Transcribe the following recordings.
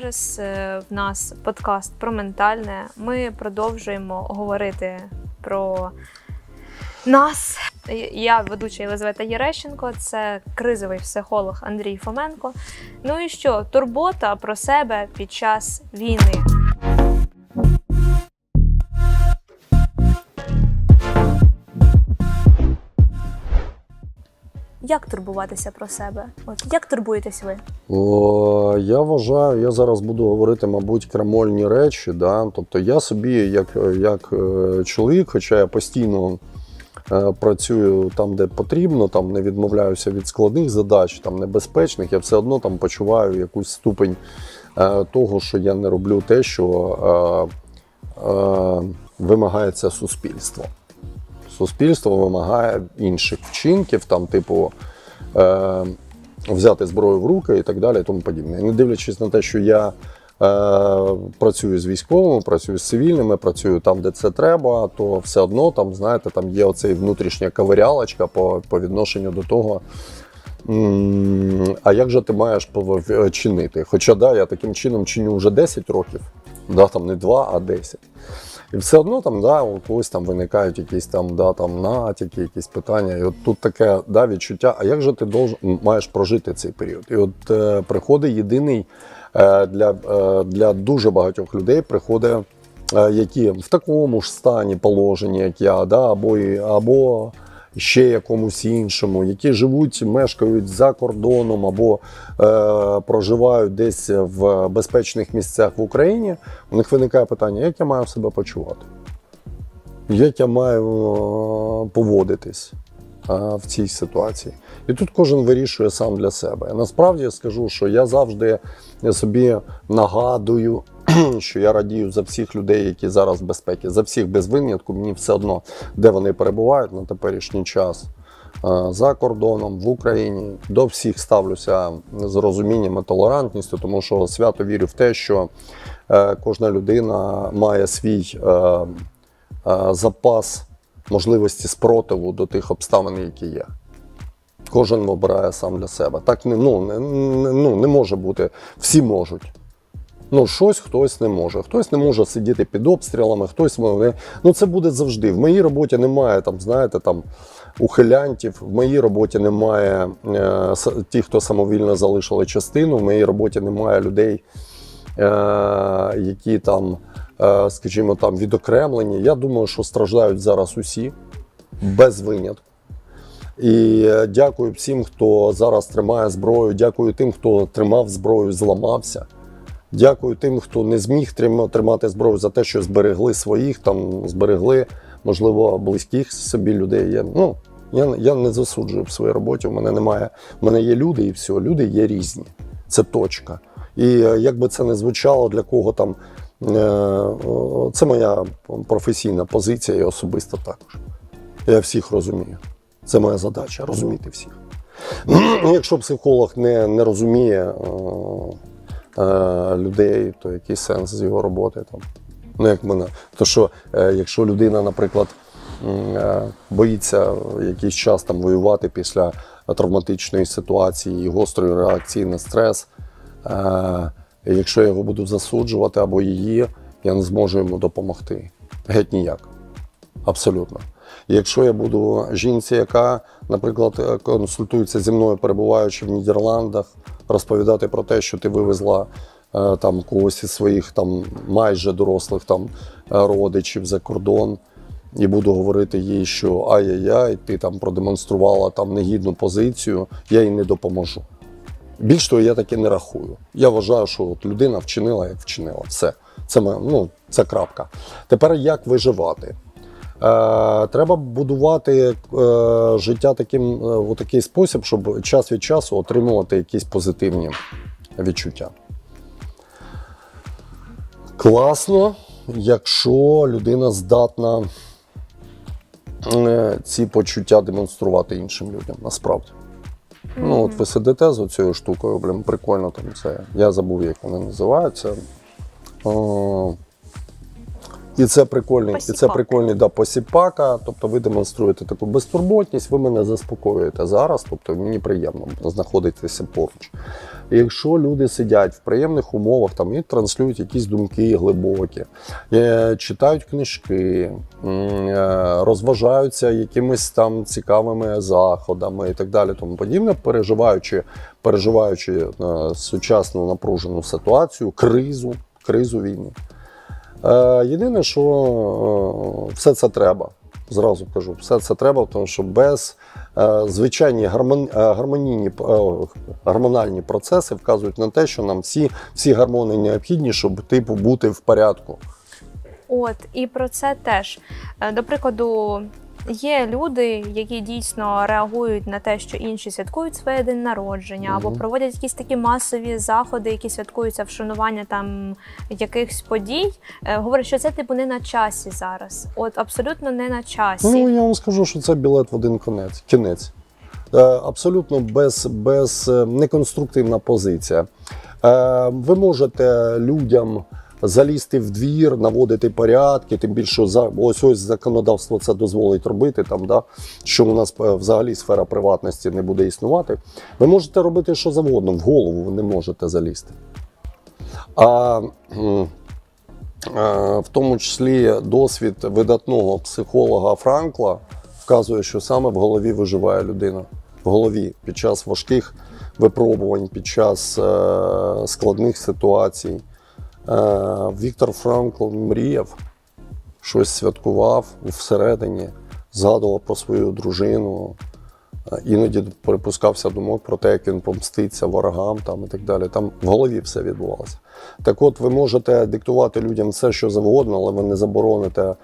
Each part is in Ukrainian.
зараз е, в нас подкаст про ментальне. Ми продовжуємо говорити про нас. Я ведуча Єлизавета Єрещенко, це кризовий психолог Андрій Фоменко. Ну і що? Турбота про себе під час війни. Як турбуватися про себе? От як турбуєтесь ви? О, я вважаю, я зараз буду говорити, мабуть, крамольні речі. Да? Тобто я собі, як, як е, чоловік, хоча я постійно е, працюю там, де потрібно, там не відмовляюся від складних задач, там небезпечних, я все одно там почуваю якусь ступень е, того, що я не роблю те, що вимагається суспільство. Суспільство вимагає інших вчинків, там, типу, е, взяти зброю в руки і так далі, і тому подібне. І не дивлячись на те, що я е, працюю з військовими, працюю з цивільними, працюю там, де це треба, то все одно там, знаєте, там є оцей внутрішня ковирялочка по, по відношенню до того. А як же ти маєш чинити? Хоча да, я таким чином чиню вже 10 років, да, там не 2, а 10. І все одно там, да, у когось там виникають якісь там, да, там натяки, якісь питання. І от тут таке да, відчуття, а як же ти долж, маєш прожити цей період? І от е, приходить єдиний е, для, е, для дуже багатьох людей приходить, е, які в такому ж стані положенні, як я, да, або, або ще якомусь іншому, які живуть, мешкають за кордоном або е, проживають десь в безпечних місцях в Україні, у них виникає питання, як я маю себе почувати? Як я маю е, поводитись е, в цій ситуації? І тут кожен вирішує сам для себе. Насправді я скажу, що я завжди собі нагадую, що я радію за всіх людей, які зараз в безпеці, за всіх без винятку, мені все одно, де вони перебувають на теперішній час. е, За кордоном в Україні до всіх ставлюся з розумінням і толерантністю, тому що свято вірю в те, що е, кожна людина має свій е, запас можливості спротиву до тих обставин, які є. Кожен обирає сам для себе. Так не, ну, не, не- ну, не може бути. Всі можуть. Ну, щось хтось не може. Хтось не може сидіти під обстрілами, хтось. Ну, це буде завжди. В моїй роботі немає там, знаєте, там ухилянтів. В моїй роботі немає е, ті, хто самовільно залишили частину. В моїй роботі немає людей, е, які там, е, скажімо, там відокремлені. Я думаю, що страждають зараз усі без винятку. І е, дякую всім, хто зараз тримає зброю. Дякую тим, хто тримав зброю, зламався. Дякую тим, хто не зміг тримати зброю за те, що зберегли своїх, там зберегли, можливо, близьких собі людей. Я, ну, я, я не засуджую в своїй роботі. У мене немає. У мене є люди, і все. Люди є різні. Це точка. І е, як би це не звучало для кого там, е, це моя професійна позиція і особиста також. Я всіх розумію. Це моя задача розуміти всіх. Якщо психолог не, не розуміє людей, то який сенс з його роботи там? Ну, як мене. То що, е, якщо людина, наприклад, е, боїться якийсь час там воювати після травматичної ситуації і гострої реакції на стрес, е, якщо його буду засуджувати або її, я не зможу йому допомогти. Геть ніяк. Абсолютно. Якщо я буду жінці, яка, наприклад, е, консультується зі мною, перебуваючи в Нідерландах, розповідати про те, що ти вивезла е, там когось із своїх там майже дорослих там е, родичів за кордон, і буду говорити їй, що ай-яй-яй, ти там продемонструвала там негідну позицію, я їй не допоможу. Більш того, я таке не рахую. Я вважаю, що от людина вчинила, як вчинила. Все. Це, ну, це крапка. Тепер як виживати? Е, треба будувати е, життя таким, е, у такий спосіб, щоб час від часу отримувати якісь позитивні відчуття. Класно, якщо людина здатна е, ці почуття демонструвати іншим людям, насправді. Ну, от ви сидите з оцією штукою, блін, прикольно там це. Я забув, як вони називаються. І це прикольний, і це Посіпака. прикольний да, посіпака. Тобто ви демонструєте таку безтурботність, ви мене заспокоюєте зараз. Тобто мені приємно знаходитися поруч. І якщо люди сидять в приємних умовах там і транслюють якісь думки глибокі, е, читають книжки, е, розважаються якимись там цікавими заходами і так далі, тому подібне, переживаючи, переживаючи е, сучасну напружену ситуацію, кризу, кризу війни. Е, єдине, що е, все це треба. Зразу кажу, все це треба, тому що без е, звичайні гармон, гармонійні гормональні процеси вказують на те, що нам всі, всі гормони необхідні, щоб типу бути в порядку. От і про це теж. До прикладу, є люди, які дійсно реагують на те, що інші святкують своє день народження, або проводять якісь такі масові заходи, які святкуються вшанування там якихось подій. Е, Говорять, що це типу не на часі зараз. От абсолютно не на часі. Ну я вам скажу, що це білет в один конець. Кінець. Е, абсолютно без, без е, неконструктивна позиція. Е, ви можете людям залізти в двір, наводити порядки, тим більше за ось ось законодавство це дозволить робити, там, да, що у нас е, взагалі сфера приватності не буде існувати. Ви можете робити що завгодно, в голову ви не можете залізти. А в тому числі досвід видатного психолога Франкла вказує, що саме в голові виживає людина. В голові під час важких випробувань, під час е, складних ситуацій. Е, Віктор Франкл мріяв, щось святкував всередині, згадував про свою дружину. Е, Іноді припускався думок про те, як він помститься ворогам там, і так далі. Там в голові все відбувалося. Так от, ви можете диктувати людям все, що завгодно, але ви не забороните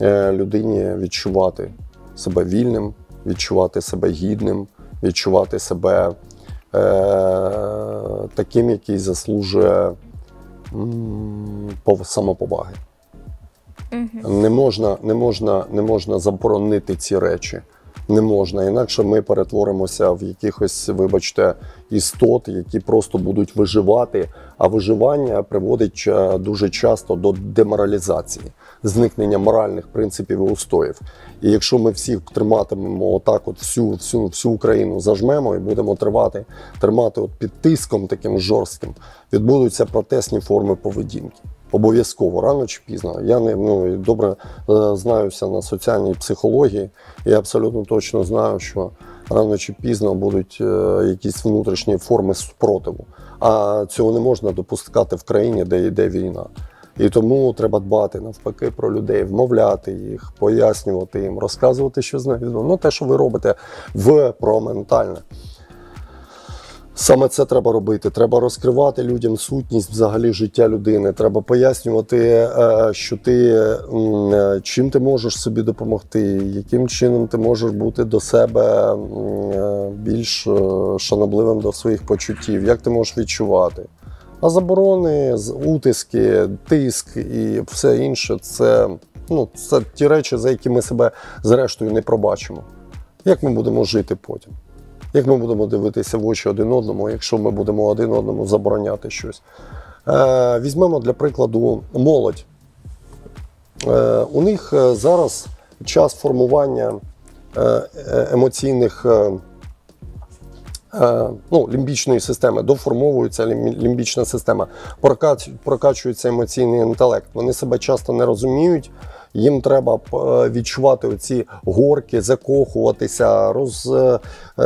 е, людині відчувати себе вільним, відчувати себе гідним, відчувати себе е, таким, який заслужує самоповаги. Угу. Не можна, не, можна, не можна заборонити ці речі. Не можна. Інакше ми перетворимося в якихось, вибачте, істот, які просто будуть виживати. А виживання приводить е, дуже часто до деморалізації, зникнення моральних принципів і устоїв. І якщо ми всіх триматимемо отак, от всю, всю, всю Україну зажмемо і будемо тривати, тримати от під тиском таким жорстким, відбудуться протестні форми поведінки. Обов'язково рано чи пізно. Я не ну добре е, знаюся на соціальній психології. і абсолютно точно знаю, що рано чи пізно будуть е, якісь внутрішні форми спротиву. А цього не можна допускати в країні, де йде війна. І тому треба дбати навпаки про людей, вмовляти їх, пояснювати їм, розказувати, що з них. Ну, те, що ви робите в про ментальне. Саме це треба робити. Треба розкривати людям сутність взагалі життя людини. Треба пояснювати, е, що ти е, чим ти можеш собі допомогти, яким чином ти можеш бути до себе е, більш шанобливим до своїх почуттів, як ти можеш відчувати. А заборони, утиски, тиск і все інше це, ну, це ті речі, за які ми себе зрештою не пробачимо. Як ми будемо жити потім? Як ми будемо дивитися в очі один одному, якщо ми будемо один одному забороняти щось? Е, візьмемо для прикладу молодь. Е, у них е, зараз час формування е, е, емоційних. Е, Ну, лімбічної системи доформовується лімбічна система, прокачується емоційний інтелект. Вони себе часто не розуміють. Їм треба е, відчувати оці горки, закохуватися, роз, е,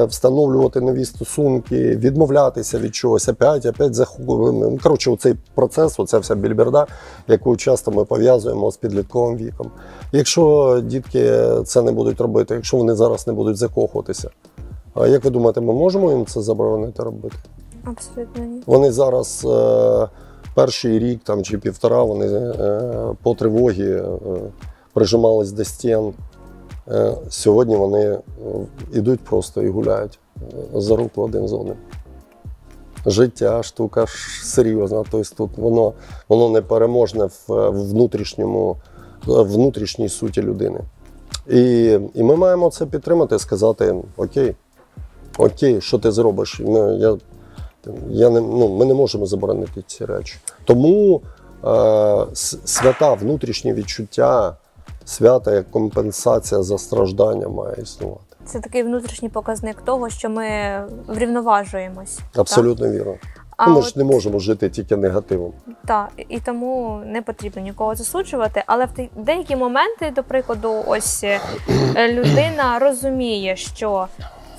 встановлювати нові стосунки, відмовлятися від чогось, опять, опять захоплюємо. Ну, Коротше, оцей процес, оця вся більберда, яку часто ми пов'язуємо з підлітковим віком. Якщо дітки це не будуть робити, якщо вони зараз не будуть закохуватися, як ви думаєте, ми можемо їм це заборонити робити? Абсолютно ні. Вони зараз е, перший рік там, чи півтора вони е, по тривогі е, прижимались до стін. Е, сьогодні вони е, ідуть просто і гуляють е, за руку один з одним. Життя, штука ж серйозна. Тобто тут воно, воно непереможне в, е, в внутрішньому, внутрішній суті людини. І, і ми маємо це підтримати, сказати: Окей, окей, що ти зробиш? Ми, я, я не, ну, ми не можемо заборонити ці речі. Тому с- свята, внутрішні відчуття, свята як компенсація за страждання має існувати. Це такий внутрішній показник того, що ми врівноважуємось. Абсолютно вірно. А Ну, ми от, ж не можемо жити тільки негативом. та, і тому не потрібно нікого засуджувати. Але в деякі моменти, до прикладу, ось е, людина розуміє, що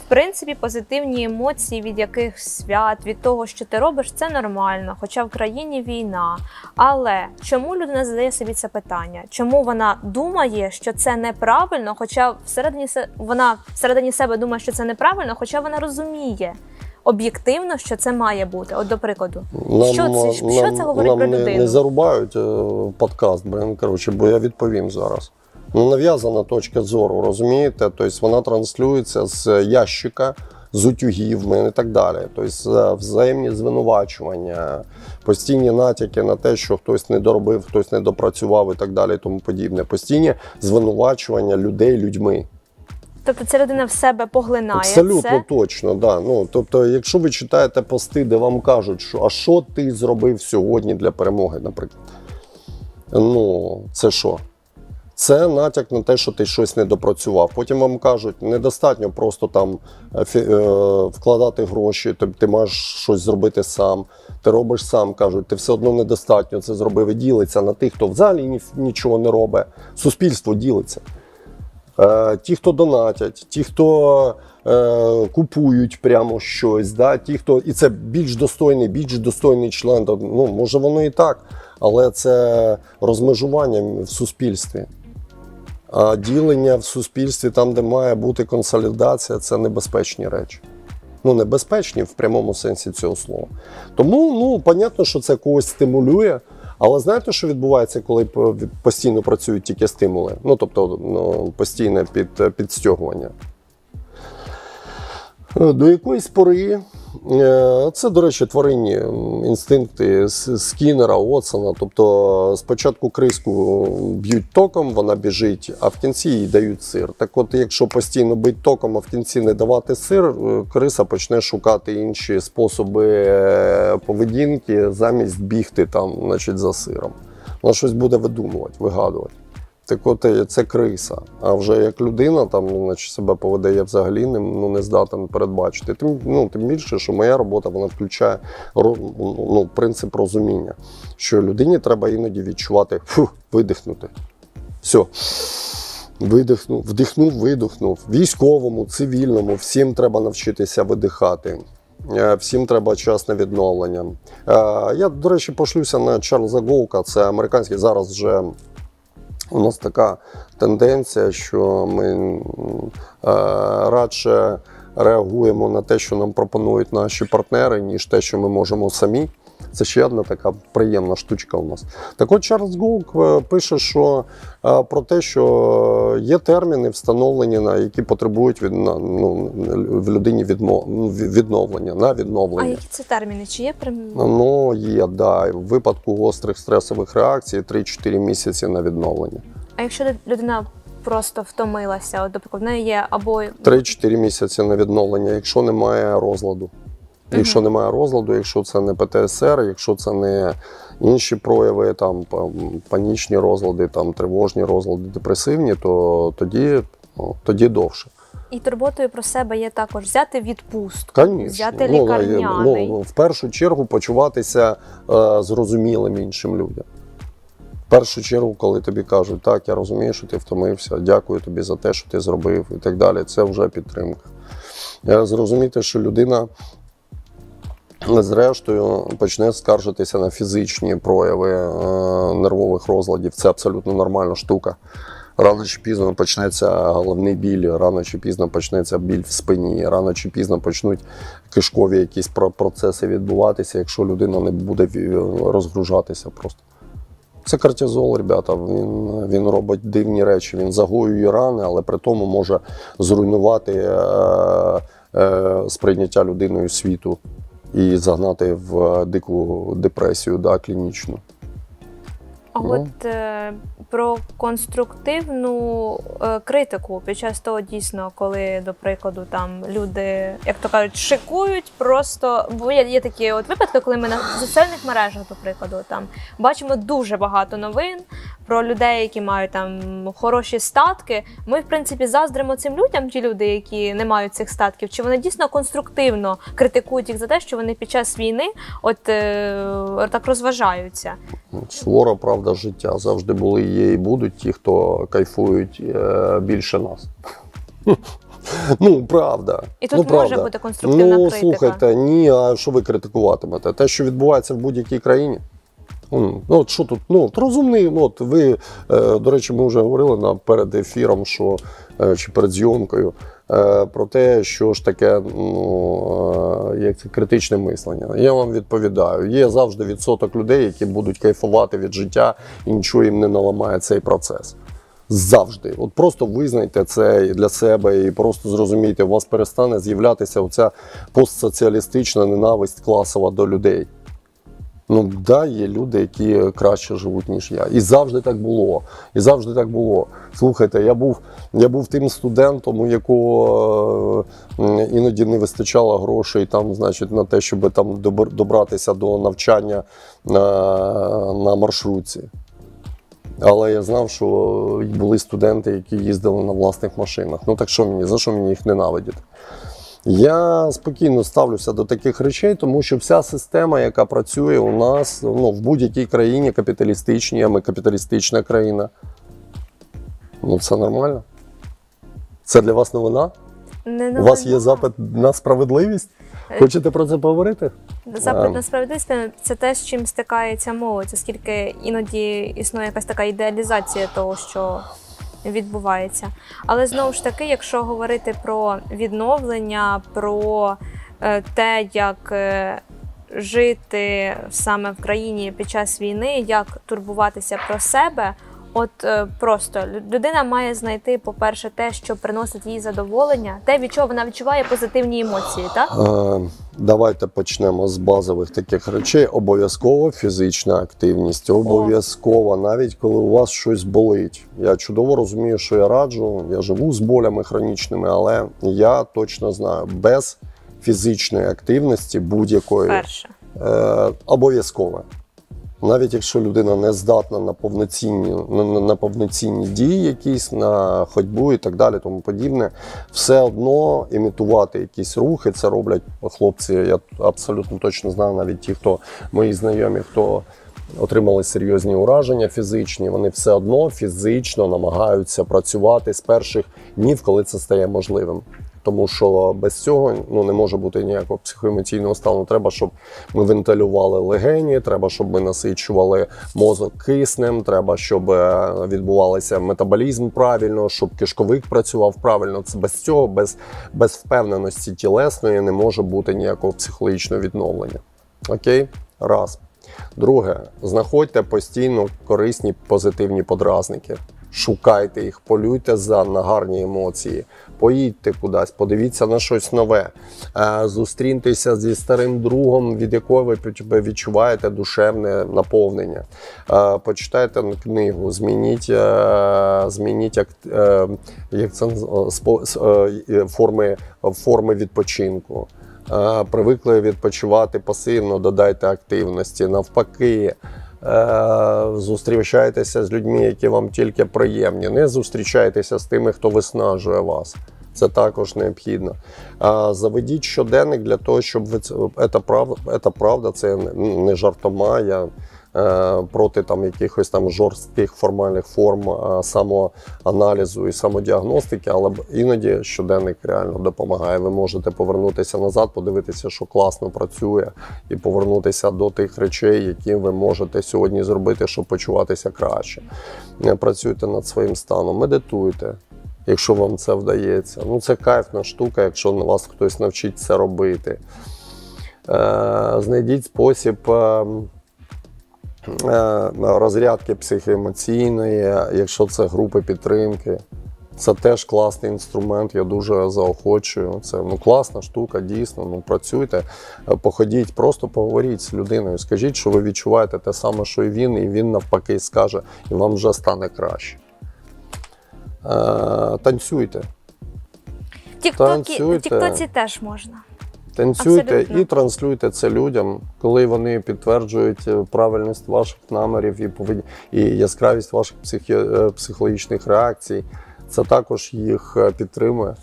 принципі позитивні емоції від яких свят, від того, що ти робиш, це нормально, хоча в країні війна. Але чому людина задає собі це питання? Чому вона думає, що це неправильно, хоча всередині се- вона всередині себе думає, що це неправильно, хоча вона розуміє. Об'єктивно, що це має бути. От до прикладу, Нам, Що це- що це говорить нам про не, людину? не зарубають е, подкаст, блин, коротше, бо я відповім зараз. Ну, нав'язана точка зору, розумієте? Тобто вона транслюється з ящика, з утюгів і так далі. Тобто е, взаємні звинувачування, постійні натяки на те, що хтось не доробив, хтось не допрацював і так далі, і тому подібне. Постійні звинувачування людей людьми. тобто ця людина в себе поглинає Абсолютно це. точно, да. Ну тобто, якщо ви читаєте пости, де вам кажуть, що а що ти зробив сьогодні для перемоги, наприклад. Ну, це що? Це натяк на те, що ти щось не допрацював. Потім вам кажуть, недостатньо просто там е, е, вкладати гроші, тобто ти маєш щось зробити сам. Ти робиш сам, кажуть, ти все одно недостатньо це зробив і ділиться на тих, хто взагалі ні- нічого не робить. Суспільство ділиться. Е, ті, хто донатять, ті, хто е, купують прямо щось, да? ті, хто і це більш достойний, більш достойний член. Ну може воно і так, але це розмежування в суспільстві. Ділення в суспільстві, там, де має бути консолідація, це небезпечні речі. Ну, небезпечні в прямому сенсі цього слова. Тому, ну, понятно, що це когось стимулює. Але знаєте, що відбувається, коли постійно працюють тільки стимули? Ну, тобто ну, постійне під, підстягування. Е, До якоїсь пори, е, це, до речі, тваринні інстинкти з Скіннера, Отсона. Тобто спочатку криску б'ють током, вона біжить, а в кінці їй дають сир. Так от, якщо постійно бить током, а в кінці не давати сир, е, криса почне шукати інші способи поведінки замість бігти там, значить, за сиром. Вона щось буде видумувати, вигадувати. Так от е, це криса. А вже як людина там ну, себе поведе, я взагалі не, ну, не здатен передбачити. Тим, ну, тим більше, що моя робота вона включає ну, принцип розуміння, що людині треба іноді відчувати фу, видихнути. Все. Видихнув, вдихнув, видихнув. Військовому, цивільному, всім треба навчитися видихати. Е, Всім треба час на відновлення. Е, Я, до речі, пошлюся на Чарльза Гоука, це американський зараз вже у нас така тенденція, що ми е, радше реагуємо на те, що нам пропонують наші партнери, ніж те, що ми можемо самі. Це ще одна така приємна штучка у нас. Так от Чарльз Гоук е, пише, що е, про те, що є терміни встановлені, на які потребують від на- ну, в людині відмо, ну, від- відновлення на А відновлення. які це терміни? Чи є прям Ну, є, да. В випадку гострих стресових реакцій 3-4 місяці на відновлення. А якщо людина просто втомилася, от, наприклад, в неї є або 3-4 місяці на відновлення, якщо немає розладу. Якщо немає розладу, якщо це не ПТСР, якщо це не інші прояви, там панічні розлади, там тривожні розлади, депресивні, то тоді, ну, тоді довше. і турботою про себе є також взяти відпустку, Конечно. взяти Ну, лікарняний. ну, в першу чергу почуватися е, зрозумілим іншим людям. В першу чергу, коли тобі кажуть, так, я розумію, що ти втомився, дякую тобі за те, що ти зробив, і так далі, це вже підтримка. Е, Зрозуміти, що людина. Зрештою, почне скаржитися на фізичні прояви е, нервових розладів. Це абсолютно нормальна штука. Рано чи пізно почнеться головний біль, рано чи пізно почнеться біль в спині, рано чи пізно почнуть кишкові якісь процеси відбуватися, якщо людина не буде розгружатися просто. Це кортизол, ребята. Він, він робить дивні речі. Він загоює рани, але при тому може зруйнувати е, е, сприйняття людиною світу і загнати в дику депресію да, клінічну. А Ну. от е, про конструктивну е, критику під час того дійсно, коли, до прикладу, там люди, як то кажуть, шикують просто. Бо є, є такі от випадки, коли ми на соціальних мережах, до прикладу, там бачимо дуже багато новин про людей, які мають там хороші статки. Ми, в принципі, заздримо цим людям, ті люди, які не мають цих статків, чи вони дійсно конструктивно критикують їх за те, що вони під час війни от е, так розважаються. Сувора правда життя. Завжди були, є і будуть ті, хто кайфують е, більше нас. Ну, правда. І тут ну, може бути конструктивна ну, критика. слухайте, ні, а що ви критикуватимете? Те, що відбувається в будь-якій країні. Ну, от що тут? Ну, от розумний, ну, от ви, е, до речі, ми вже говорили на, перед ефіром, що, е, чи перед зйомкою, про те, що ж таке ну, е, як це критичне мислення. Я вам відповідаю, є завжди відсоток людей, які будуть кайфувати від життя і нічого їм не наламає цей процес. Завжди. От просто визнайте це для себе, і просто зрозумійте, у вас перестане з'являтися оця постсоціалістична ненависть класова до людей. Ну, да, є люди, які краще живуть, ніж я. І завжди так було. І завжди так було. Слухайте, я був, я був тим студентом, у якого е, іноді не вистачало грошей там, значить, на те, щоб там добратися до навчання на, на маршрутці. Але я знав, що були студенти, які їздили на власних машинах. Ну так що мені, за що мені їх ненавидіти? Я спокійно ставлюся до таких речей, тому що вся система, яка працює у нас ну, в будь-якій країні капіталістичній, а ми капіталістична країна. Ну, це нормально. Це для вас новина? Не У вас є запит на справедливість? Е, Хочете про це поговорити? Запит Ем. на справедливість це те, з чим стикається молодь, оскільки іноді існує якась така ідеалізація того, що відбувається. Але знову ж таки, якщо говорити про відновлення, про е, те, як е, жити саме в країні під час війни, як турбуватися про себе. От е, просто лю- людина має знайти, по-перше, те, що приносить їй задоволення, те, від чого вона відчуває позитивні емоції, так? Е, Давайте почнемо з базових таких речей. Обов'язково фізична активність. Обов'язково, навіть коли у вас щось болить. Я чудово розумію, що я раджу. Я живу з болями хронічними, але я точно знаю, без фізичної активності будь-якої Перше. е, обов'язково. Навіть якщо людина не здатна на повноцінні, на, на, повноцінні дії, якісь на ходьбу і так далі, тому подібне, все одно імітувати якісь рухи, це роблять хлопці. Я абсолютно точно знаю, навіть ті, хто мої знайомі, хто отримали серйозні ураження фізичні, вони все одно фізично намагаються працювати з перших днів, коли це стає можливим. Тому що без цього ну не може бути ніякого психоемоційного стану. Треба, щоб ми вентилювали легені, треба, щоб ми насичували мозок киснем, треба, щоб е, відбувався метаболізм правильно, щоб кишковик працював правильно. Це без цього, без, без впевненості тілесної, не може бути ніякого психологічного відновлення. Окей? Раз. Друге, знаходьте постійно корисні позитивні подразники. Шукайте їх, полюйте за на гарні емоції, поїдьте кудись, подивіться на щось нове, Е, зустріньтеся зі старим другом, від якого ви відчуваєте душевне наповнення. Е, Почитайте книгу, змініть, е, змініть як, це форми, форми відпочинку. Привикли відпочивати пасивно, додайте активності. Навпаки, зустрічайтеся з людьми, які вам тільки приємні. Не зустрічайтеся з тими, хто виснажує вас. Це також необхідно. Заведіть щоденник для того, щоб ви це правда, це правда, це не- жартома. Я е, проти там якихось там жорстких формальних форм самоаналізу і самодіагностики, але іноді щоденник реально допомагає. Ви можете повернутися назад, подивитися, що класно працює, і повернутися до тих речей, які ви можете сьогодні зробити, щоб почуватися краще. Працюйте над своїм станом, медитуйте. Якщо вам це вдається. Ну, це кайфна штука, якщо вас хтось навчить це робити. Е, знайдіть спосіб е, е, розрядки психоемоційної, якщо це групи підтримки. Це теж класний інструмент, я дуже заохочую. Це ну класна штука, дійсно. Ну працюйте, Е, походіть, просто поговоріть з людиною. Скажіть, що ви відчуваєте те саме, що і він, і він навпаки скаже, і вам вже стане краще. Е, Танцюйте. тіктоці теж можна. Танцюйте Абсолютно. і транслюйте це людям, коли вони підтверджують е, правильність ваших намірів і поведі... і яскравість ваших психі... е, психологічних реакцій. Це також їх е, підтримує.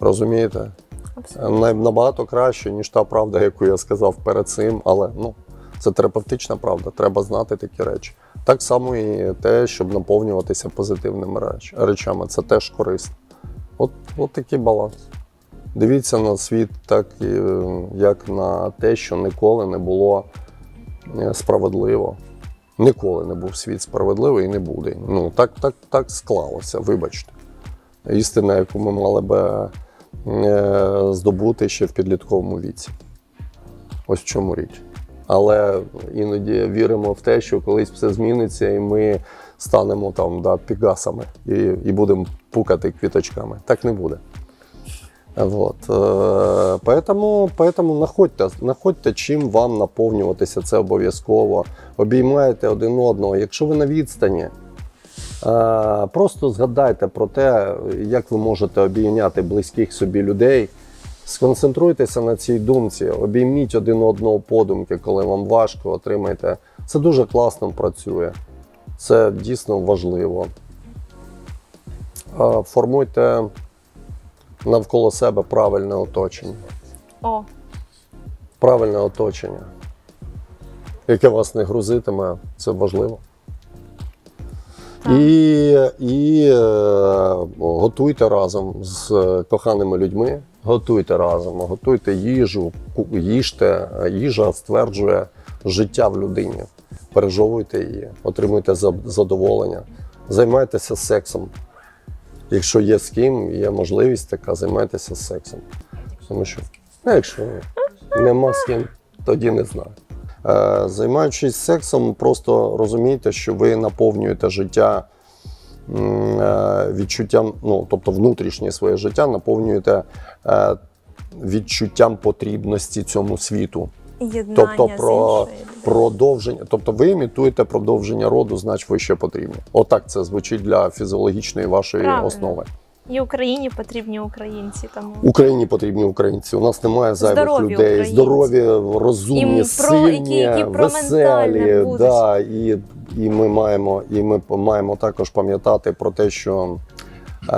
Розумієте? Абсолютно. Набагато краще, ніж та правда, яку я сказав перед цим, але ну, це терапевтична правда, треба знати такі речі. Так само і те, щоб наповнюватися позитивними реч... речами, це теж корисно. От, от такий баланс. Дивіться на світ так, е, як на те, що ніколи не було е, справедливо. Ніколи не був світ справедливий і не буде. Ну, так, так, так склалося, вибачте. Істина, яку ми мали би е, здобути ще в підлітковому віці. Ось в чому річ. Але іноді віримо в те, що колись все зміниться, і ми станемо там да, пігасами і, і будемо пукати квіточками. Так не буде. Вот. Е, Поэтому, поэтому находьте, находьте, чим вам наповнюватися, це обов'язково. Обіймайте один одного. Якщо ви на відстані, е, просто згадайте про те, як ви можете обійняти близьких собі людей. Сконцентруйтеся на цій думці, обійміть один одного подумки, коли вам важко, отримайте. Це дуже класно працює. Це дійсно важливо. Е, Формуйте навколо себе правильне оточення. О, Правильне оточення, яке вас не грузитиме, це важливо. І, і е, готуйте разом з коханими людьми, готуйте разом, готуйте їжу, їжте. Їжа стверджує життя в людині. Пережовуйте її, отримуйте задоволення, займайтеся сексом. Якщо є з ким, є можливість така, займайтеся сексом. Тому що, ну, якщо нема з ким, тоді не знаю. Е, займаючись сексом, просто розумійте, що ви наповнюєте життя е, відчуттям, ну тобто внутрішнє своє життя наповнюєте е, відчуттям потрібності цьому світу. єднання Тобто з про іншою. Продовження, тобто ви імітуєте продовження роду, значить ви ще потрібні. Отак це звучить для фізіологічної вашої Правильно. основи. І Україні потрібні українці. Тому Україні потрібні українці. У нас немає зайвих Здорові людей, українці. здорові, розумні, І про- сильні, які- які веселі. Да, і, і ми маємо, і ми маємо також пам'ятати про те, що е,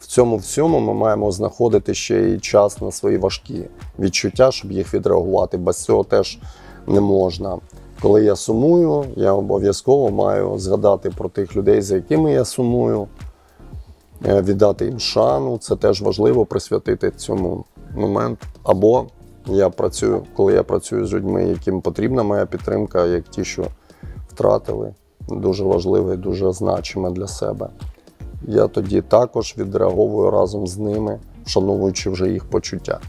в цьому всьому ми маємо знаходити ще й час на свої важкі відчуття, щоб їх відреагувати. Без цього теж не можна. Коли я сумую, я обов'язково маю згадати про тих людей, за якими я сумую е, віддати їм шану. Це теж важливо присвятити цьому момент. Або я працюю, коли я працюю з людьми, яким потрібна моя підтримка, як ті, що втратили, дуже важливе і дуже значиме для себе. Я тоді також відреаговую разом з ними, вшановуючи вже їх почуття.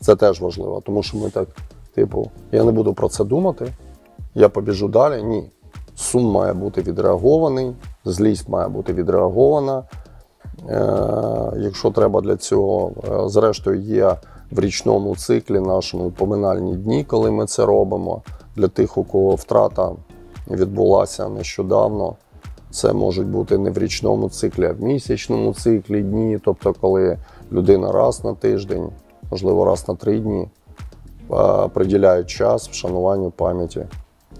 Це теж важливо, тому що ми так, типу, я не буду про це думати, я побіжу далі. Ні. Сум має бути відреагований, злість має бути відреагована. Е, якщо треба для цього, е, зрештою, є в річному циклі нашому поминальні дні, коли ми це робимо. Для тих, у кого втрата відбулася нещодавно. Це можуть бути не в річному циклі, а в місячному циклі дні, тобто, коли людина раз на тиждень, можливо, раз на три дні приділяють час вшануванню пам'яті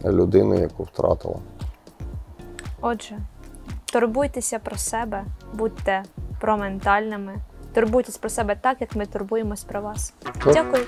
людини, яку втратила. отже, турбуйтеся про себе, будьте проментальними, турбуйтесь про себе так, як ми турбуємось про вас. Дякую.